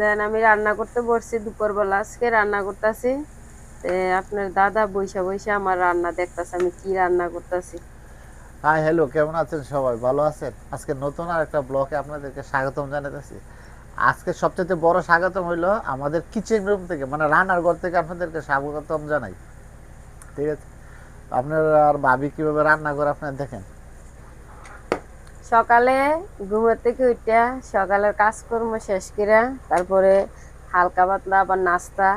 দেন আমি রান্না করতে বসছি দুপুরবেলা। আজকে রান্না করতেছি আপনার দাদা বৈশা বৈশা আমার রান্না দেখতাছে, আমি কি রান্না করতেছি। হাই হ্যালো কেমন আছেন সবাই? ভালো আছেন? আজকে নতুন আর একটা ব্লকে আপনাদেরকে স্বাগতম জানাতেছি আজকে সবচেয়ে বড় স্বাগতম হইল আমাদের কিচেন রুম থেকে মানে রান্নার ঘর থেকে আপনাদেরকে স্বাগতম জানাই। ঠিক আছে? আপনার আর ভাবি কীভাবে রান্না করে আপনারা দেখেন? সকালে ঘুমের থেকে উঠা সকালের কাজকর্ম শেষ করে তারপরে হালকা পাতলা আবার নাস্তা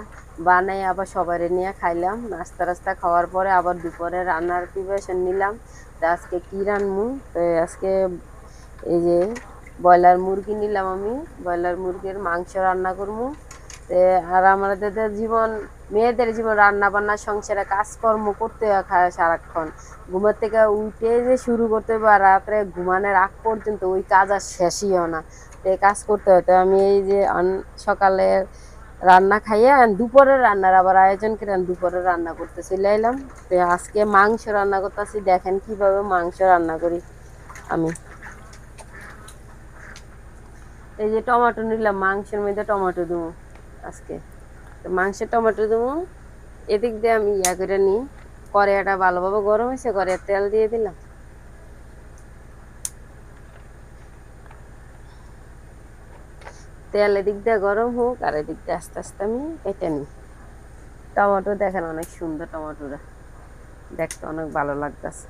বানাই, আবার সবাই নিয়ে খাইলাম। নাস্তা রাস্তা খাওয়ার পরে আবার দুপুরে রান্নার প্রিপারেশন নিলাম। তো আজকে কি রান্নু? তো আজকে এই যে ব্রয়লার মুরগি নিলাম আমি। ব্রয়লার মুরগির মাংস রান্না করব আর আমাদের জীবন, মেয়েদের জীবন রান্না বান্না সংসারে কাজকর্ম করতে হয় সারাক্ষণ। ঘুমের থেকে উঠে যে শুরু করতে হবে, আর রাত্রে ঘুমানোর আগ পর্যন্ত ওই কাজ আর শেষই হয় না। তো কাজ করতে হয়। তো আমি এই যে সকালে রান্না খাইয়ে দুপুরের রান্নার আবার আয়োজন করে আমি দুপুরের রান্না করতে চলে এলাম। তো আজকে মাংস রান্না করতেছি। দেখেন কীভাবে মাংস রান্না করি আমি। এই যে টমেটো নিলাম, মাংসের মধ্যে টমেটো দেবো। আজকে। তো মাংসে টমেটো দেবো, এদিক দিয়ে আমি ইয়া করে নিই। কড়াইটা ভালোভাবে গরম হয়েছে, কড়াইয়ের তেল দিয়ে দিলাম। তেল এদিক দিয়ে গরম হোক, আর এদিক দিয়ে আস্তে আস্তে আমি কেটে নিই। টমেটো দেখেন অনেক সুন্দর টমেটোটা দেখতে অনেক ভালো লাগতেছে।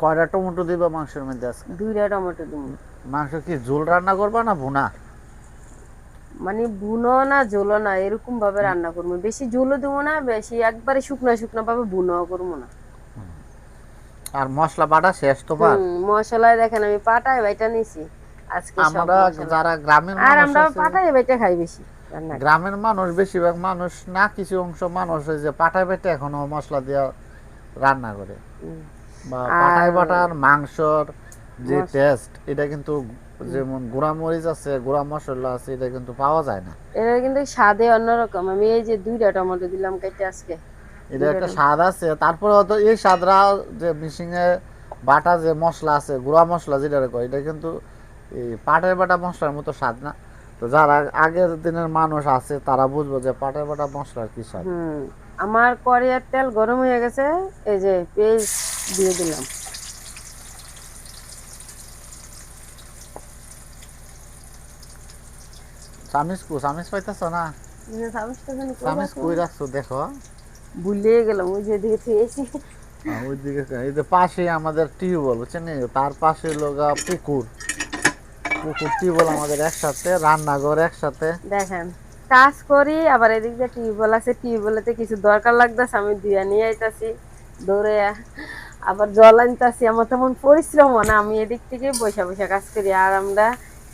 কয়টা টমেটো দিবা মাংসের মধ্যে আজকে? দুইটা টমেটো দেবো। মাংস কি ঝোল রান্না করবা না ভুনা? মানে বুনো না ঝোলো না এরকম ভাবে রান্না করব। বেশি ঝোলও দেবো না বেশি একবারে শুকনো শুকনো ভাবে বুনোও করব না। আর মশলা বাটা শেষ তো হুম, মশলায় দেখেন আমি পাটায় বাইটা নিছি। আজকে আমরা যারা গ্রামের আর আমরা পাটায় বাইটা খাই বেশি গ্রামের মানুষ বেশিরভাগ মানুষ না কিছু অংশ মানুষ যে পাটায় বেটে এখনও মশলা দিয়ে রান্না করে। পাটায় বাটার মাংসর যে টেস্ট এটা কিন্তু যেমন গুঁড়া মরিচ আছে গুঁড়া মশলা আছে এটা কিন্তু পাওয়া যায় না। এটা কিন্তু স্বাদে অন্যরকম। আমি এই যে দুইটা টমেটো দিলাম কেটে আজকে। এটা একটা স্বাদ আছে। তারপরে হয়তো এই স্বাদরা যে বাটা যে মশলা আছে গুঁড়া মশলা যেটা কয় এটা কিন্তু এই পাটের বাটা মশলার মতো স্বাদ না। তো যারা আগের দিনের মানুষ আছে তারা বুঝব যে পাটের বাটা মশলার কি স্বাদ। আমার কড়াইয়ের তেল গরম হয়ে গেছে। এই যে পেঁয়াজ দিয়ে দিলাম। পাইতেছ না? চামচটা যেন কই চামিচ রাখলাম? কই রাখছো দেখো। ভুলে গেলাম ওই যে দিকে থুয়েছি ওইদিকে এই যে পাশে আমাদের টিউবওয়েল বুঝছেন তার পাশে লগা পুকুর। পুকুর টিউবওয়েল আমাদের একসাথে রান্নাঘর একসাথে। দেখেন কাজ করি আবার এদিক দিয়ে টিউবওয়েল আছে টিউবওয়েলেতে কিছু দরকার লাগতেছে আমি দুয়া নিয়ে আইতাছি দৌড়ে আবার জল আনতাছি আমার তেমন পরিশ্রম না আমি এদিক থেকে বসে বসে কাজ করি। আর আমরা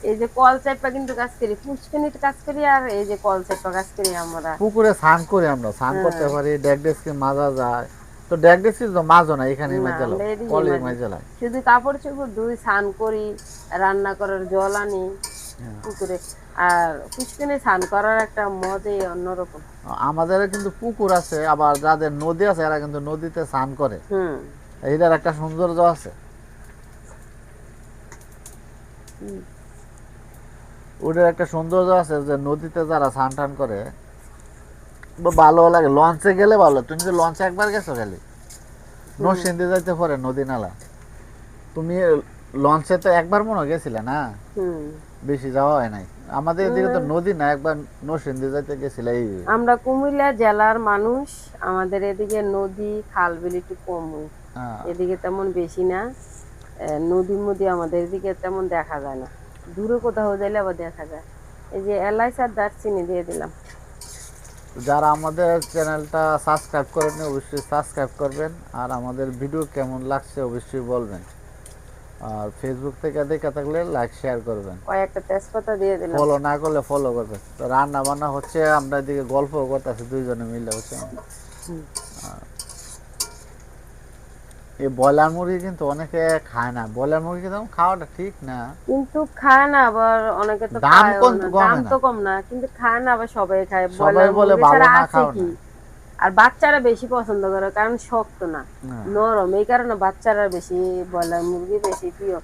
এই যে কল চাপা কিন্তু কাজ করি পুষ্কিনিতে কাজ করি আর এই যে কল চাপা কাজ করি আমরা। পুকুরে স্নান করি আমরা স্নান করতে পারি ডেক ডেস্কে মাজা যায়। তো ডেক ডেস্কে তো মাজো না এখানে মাজা কলে মাজি। লাগে শুধু কাপড় চোপড় ধুই স্নান করি রান্না করার জল আনি হ্যাঁ। পুকুরে। আর পুষ্কিনে স্নান করার একটা মজাই অন্যরকম। আমাদের কিন্তু পুকুর আছে আবার যাদের নদী আছে এরা কিন্তু নদীতে স্নান করে। হুম। এইটার একটা সৌন্দর্য আছে। ওটার একটা সৌন্দর্য আছে যে নদীতে যারা স্নান টান করে ভালো লাগে। লঞ্চে গেলে ভালো। তুমি যে লঞ্চে একবার গেছো খালি? নরসিংদী যাইতে পারে নদী নালা। তুমি লঞ্চে তো একবার মনে গেছিলে না? বেশি যাওয়া হয় নাই। আমাদের এদিকে তো নদী না একবার নরসিংদী যাইতে গেছিলে আমরা কুমিল্লা জেলার মানুষ। আমাদের এদিকে নদী খাল বিল একটু কম। হ্যাঁ, এদিকে তেমন বেশি না এ, নদী মদি আমাদের এদিকে তেমন দেখা যায় না। দূরে কোথাও যাইলে আবার দেখা যায়। এই যে এলআইসি আর দারচিনি দিয়ে দিলাম। যারা আমাদের চ্যানেলটা সাবস্ক্রাইব করেন অবশ্যই সাবস্ক্রাইব করবেন। আর আমাদের ভিডিও কেমন লাগছে অবশ্যই বলবেন। আর ফেসবুক থেকে দেখে থাকলে লাইক শেয়ার করবেন। কয়েকটা তেজপাতা দিয়ে দিলাম। ফলো না করলে ফলো করবেন। তো রান্না বান্না হচ্ছে আমরা এদিকে গল্প করতেছি দুইজনে মিলে হচ্ছে। এই মুরগি কিন্তু অনেকে খায় না। মুরগি কিন্তু খাওয়াটা ঠিক না। কিন্তু খায় না আবার অনেকে তো দাম। কমে দাম তো কম না কিন্তু খায় না আবার সবাই খায়। সবাই বলে ভালো না, খাও না। আর বাচ্চারা বেশি পছন্দ করে কারণ শক্ত না। নরম। এই কারণে বাচ্চারা বেশি ব্রয়লার মুরগি বেশি প্রিয়।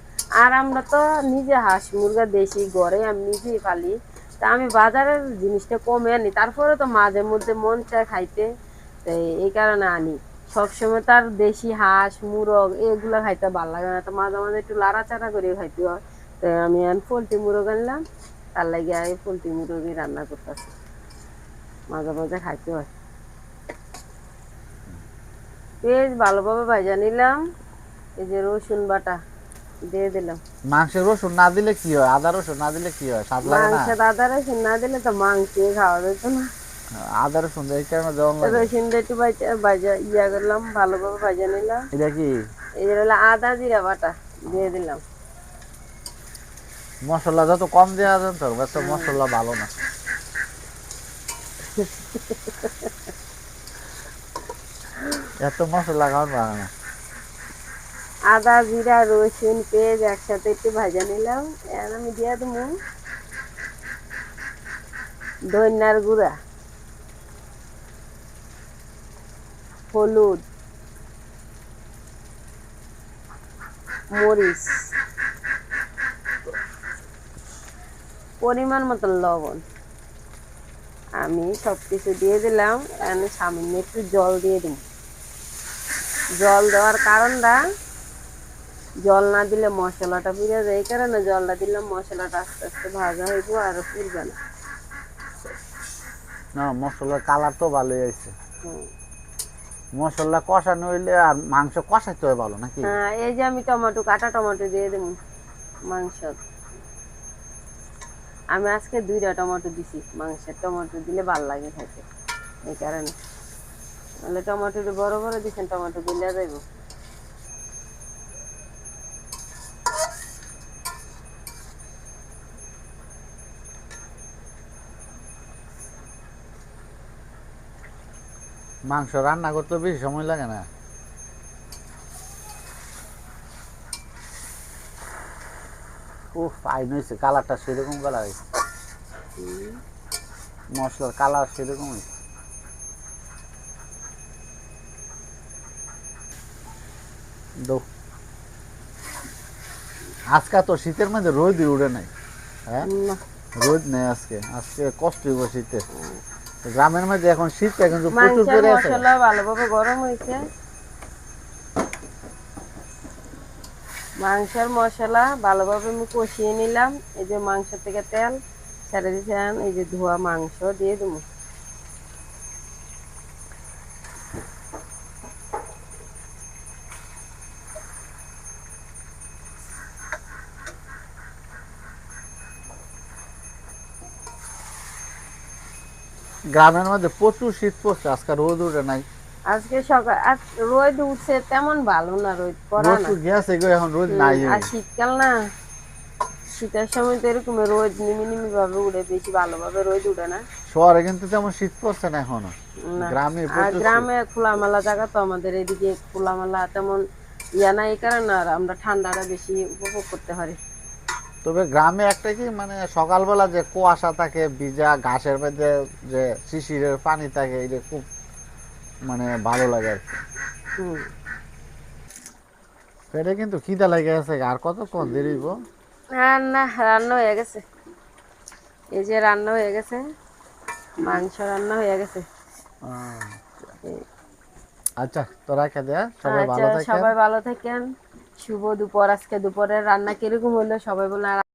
আর আমরা তো নিজে হাঁস মুরগা দেশি ঘরে আমি নিজেই পালি। তা আমি বাজারের জিনিসটা কমে আনি তারপরে তো মাঝে মধ্যে মন চায় খাইতে। এই কারণে আনি। সবসময় তার দেশি হাঁস মুরগ এগুলো খাইতে ভালো লাগে না। তো মাঝে মাঝে একটু লাড়াচাড়া করে খাইতে হয়। তো আমি পোলট্রি মুরগ আনলাম। তার লাগে আমি পোলট্রি মুরগি রান্না করতেছি। মাঝে মাঝে খাইতে হয়। পেঁয়াজ ভালোভাবে ভাজা নিলাম। এই যে রসুন বাটা দিয়ে দিলাম। মাংসের রসুন না দিলে কি হয়? আদা রসুন না দিলে কি হয়? স্বাদ লাগে না? মাংস আদা রসুন না দিলে তো মাংস খাওয়া যেত না। আদা রসুন এই কারণে দেওয়া লাগে। রসুন দিয়ে একটু ভাজা ভাজা ইয়া করলাম ভালোভাবে ভাজা নিলাম। এটা কি? যে হলো আদা জিরা বাটা দিয়ে দিলাম। মশলা যত কম দেওয়া তো তত মশলা ভালো না। এত মশলা খাওয়ান ভালো না। আদা জিরা রসুন পেঁয়াজ একসাথে একটু ভাজা নিলাম। এখন আমি দিয়ে দেবো ধন্যার গুঁড়া। হলুদ মরিচ পরিমাণ মতো লবণ। আমি সব কিছু দিয়ে দিলাম আমি সামান্য একটু জল দিয়ে দিই। জল দেওয়ার কারণটা জল না দিলে মশলাটা পুড়ে যায় এই কারণে জলটা দিলে মশলাটা আস্তে আস্তে ভাজা হইব আর পুড়বে না। না মশলার কালার তো ভালোই আছে। হুম। মশলা কষানো হইলে আর মাংস কষাইতে হয় ভালো নাকি? হ্যাঁ, এই যে আমি টমেটো কাটা টমেটো দিয়ে দেবো মাংস। আমি আজকে দুইটা টমেটো দিছি মাংসের টমেটো দিলে ভালো লাগে খাইতে এই কারণে। নাহলে টমেটো বড় বড় দিচ্ছেন টমেটো দিলে যাইব। মাংস রান্না করতে বেশি সময় লাগে না। উফ আইন হয়েছে কালারটা সেরকম কালার হয়েছে মশলার কালার সেরকম হয়েছে আজকে তো শীতের মধ্যে রোদই উড়ে নাই। হ্যাঁ? রোদ নেই আজকে। আজকে কষ্ট হইব শীতে। গ্রামের মধ্যে এখন শীতটা কিন্তু প্রচুর মাংসের পরে আছে। মশলা ভালোভাবে গরম হয়েছে। মাংসের মশলা ভালোভাবে আমি কষিয়ে নিলাম। এই যে মাংস থেকে তেল ছেড়ে দিয়েছেন এই যে ধোয়া মাংস দিয়ে দেবো। গ্রামের মধ্যে প্রচুর শীত পড়ছে আজকে রোদ উঠে নাই। আজকে সকাল আজ রোদ উঠছে তেমন ভালো না রোদ পড়া না। গেছে গো এখন রোদ নাই। আর শীতকাল না শীতের সময় তো এরকম রোদ নিমি নিমি ভাবে উড়ে বেশি ভালোভাবে রোদ উঠে না। শহরে কিন্তু তেমন শীত পড়ছে না এখন। গ্রামে। গ্রামে খোলামেলা জায়গা তো আমাদের এদিকে খোলামেলা তেমন ইয়া না এই কারণে আর আমরা ঠান্ডাটা বেশি উপভোগ করতে পারি। তবে গ্রামে একটা কি মানে সকালবেলা যে কুয়াশা থাকে ভিজা ঘাসের মধ্যে যে শিশিরের পানি থাকে এটা খুব মানে ভালো লাগে আর কি। পেটে কিন্তু খিদা লেগে আছে আর কতক্ষণ দেরি রান্না রান্না হয়ে গেছে। এই যে রান্না হয়ে গেছে মাংস রান্না হয়ে গেছে। আচ্ছা। তো রাখা দেয়া সবাই আচ্ছা ভালো থাকে সবাই ভালো থাকেন। শুভ দুপুর আজকে দুপুরের রান্না কীরকম হলো? সবাই বলে